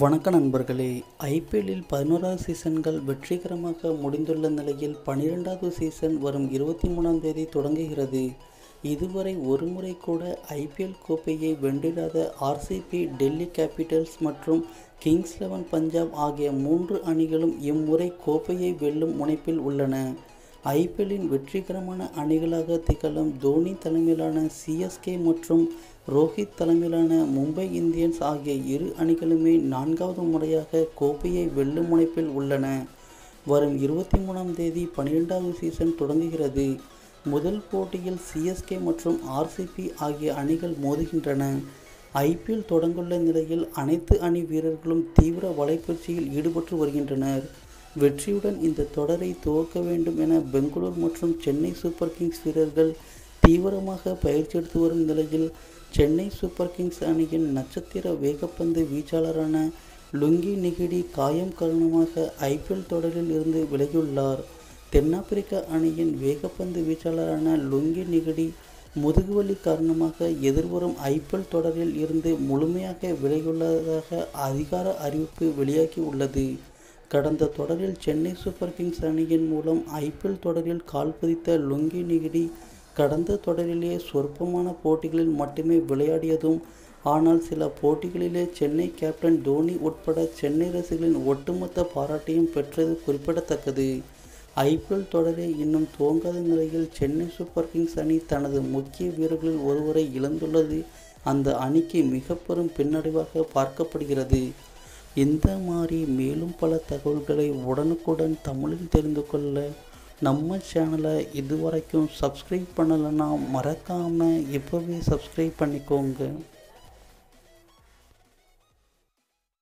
வணக்க நண்பர்களே ஐபிஎல்லில் பதினோராவது சீசன்கள் வெற்றிகரமாக முடிந்துள்ள நிலையில் பனிரெண்டாவது சீசன் வரும் இருபத்தி மூணாம் தேதி தொடங்குகிறது. இதுவரை ஒருமுறை கூட ஐபிஎல் கோப்பையை வென்றிடாத ஆர்சிபி டெல்லி கேபிட்டல்ஸ் மற்றும் கிங்ஸ் லெவன் பஞ்சாப் ஆகிய மூன்று அணிகளும் இம்முறை கோப்பையை வெல்லும் முனைப்பில் உள்ளன. ஐபிஎல்லின் வெற்றிகரமான அணிகளாக திகழும் தோனி தலைமையிலான சிஎஸ்கே மற்றும் ரோஹித் தலைமையிலான மும்பை இந்தியன்ஸ் ஆகிய இரு அணிகளுமே நான்காவது முறையாக கோப்பையை வெல்லும் முனைப்பில் உள்ளன. வரும் இருபத்தி மூணாம் தேதி பன்னிரெண்டாவது சீசன் தொடங்குகிறது. முதல் போட்டியில் சிஎஸ்கே மற்றும் ஆர்சிபி ஆகிய அணிகள் மோதுகின்றன. ஐபிஎல் தொடங்குள்ள நிலையில் அனைத்து அணி வீரர்களும் தீவிர வலைப்பயிற்சியில் ஈடுபட்டு வருகின்றனர். வெற்றியுடன் இந்த தொடரை துவக்க வேண்டும் என பெங்களூர் மற்றும் சென்னை சூப்பர் கிங்ஸ் வீரர்கள் தீவிரமாக பயிற்சி எடுத்து வரும் நிலையில் சென்னை சூப்பர் கிங்ஸ் அணியின் நட்சத்திர வேகப்பந்து வீச்சாளரான லுங்கி நிகிடி காயம் காரணமாக ஐபிஎல் தொடரில் இருந்து விலகியுள்ளார். தென்னாப்பிரிக்க அணியின் வேகப்பந்து வீச்சாளரான லுங்கி நிகிடி முதுகுவலி காரணமாக எதிர்வரும் ஐபிஎல் தொடரில் இருந்து முழுமையாக விலகியுள்ளதாக அதிகார அறிவிப்பு வெளியாகி உள்ளது. கடந்த தொடரில் சென்னை சூப்பர் கிங்ஸ் அணியின் மூலம் ஐபிஎல் தொடரில் கால் பதித்த லுங்கி நிகிடி கடந்த தொடரிலேயே சொற்பமான போட்டிகளில் மட்டுமே விளையாடியதும் ஆனால் சில போட்டிகளிலே சென்னை கேப்டன் தோனி உட்பட சென்னை ரசிகர்களின் ஒட்டுமொத்த பாராட்டையும் பெற்றது குறிப்பிடத்தக்கது. ஐபிஎல் தொடரே இன்னும் துவங்காத நிலையில் சென்னை சூப்பர் கிங்ஸ் அணி தனது முக்கிய வீரர்களில் ஒருவரை இழந்துள்ளது. அந்த அணிக்கு மிக பெரும் பின்னடைவாக பார்க்கப்படுகிறது. இந்த மாதிரி மேலும் பல தகவல்களை உடனுக்குடன் தமிழில் தெரிந்து கொள்ள நம்ம சேனலை இதுவரைக்கும் சப்ஸ்கிரைப் பண்ணலைன்னா மறக்காமல் இப்போவே சப்ஸ்கிரைப் பண்ணிக்கோங்க.